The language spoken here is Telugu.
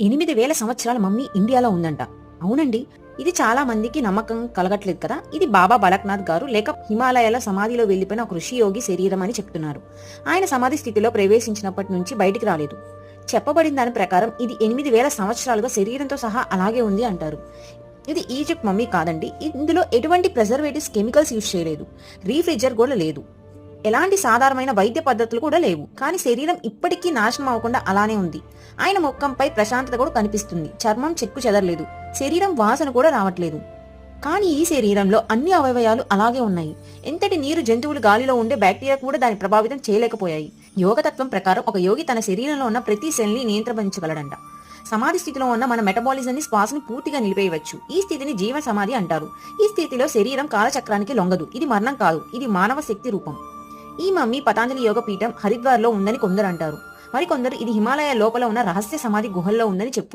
ఎనిమిది వేల సంవత్సరాల మమ్మీ ఇండియాలో ఉందంట. అవునండి. ఇది చాలా మందికి నమ్మకం కలగట్లేదు కదా. ఇది బాబా బలక్నాథ్ గారు లేక హిమాలయాల సమాధిలో వెళ్ళిపోయిన ఒక ఋషి యోగి శరీరం అని చెప్తున్నారు. ఆయన సమాధి స్థితిలో ప్రవేశించినప్పటి నుంచి బయటికి రాలేదు. చెప్పబడిన దాని ప్రకారం ఇది ఎనిమిది వేల సంవత్సరాలుగా శరీరంతో సహా అలాగే ఉంది అంటారు. ఇది ఈజిప్ట్ మమ్మీ కాదండి. ఇందులో ఎటువంటి ప్రిజర్వేటివ్స్ కెమికల్స్ యూజ్ చేయలేదు. రీఫ్రిజర్ కూడా లేదు. ఎలాంటి సాధారణమైన వైద్య పద్ధతులు కూడా లేవు. కానీ శరీరం ఇప్పటికీ నాశనం అవ్వకుండా అలానే ఉంది. ఆయన ముఖంపై ప్రశాంతత కూడా కనిపిస్తుంది. చర్మం చెక్కు చెదరలేదు. శరీరం వాసన కూడా రావట్లేదు. కానీ ఈ శరీరంలో అన్ని అవయవాలు అలాగే ఉన్నాయి. ఎంతటి నీరు జంతువులు గాలిలో ఉండే బ్యాక్టీరియా కూడా దాన్ని ప్రభావితం చేయలేకపోయాయి. యోగతత్వం ప్రకారం ఒక యోగి తన శరీరంలో ఉన్న ప్రతి సెల్ని నియంత్రించగలడంట. సమాధి స్థితిలో ఉన్న మన మెటబాలిజంని శ్వాసని పూర్తిగా నిలిపేయవచ్చు. ఈ స్థితిని జీవ సమాధి అంటారు. ఈ స్థితిలో శరీరం కాలచక్రానికి లొంగదు. ఇది మరణం కాదు. ఇది మానవ శక్తి రూపం. ఈ మమ్మీ పతాంజలి యోగ పీఠం హరిద్వార్లో ఉందని కొందరు అంటారు. మరికొందరు ఇది హిమాలయ లోపల ఉన్న రహస్య సమాధి గుహల్లో ఉందని చెప్పు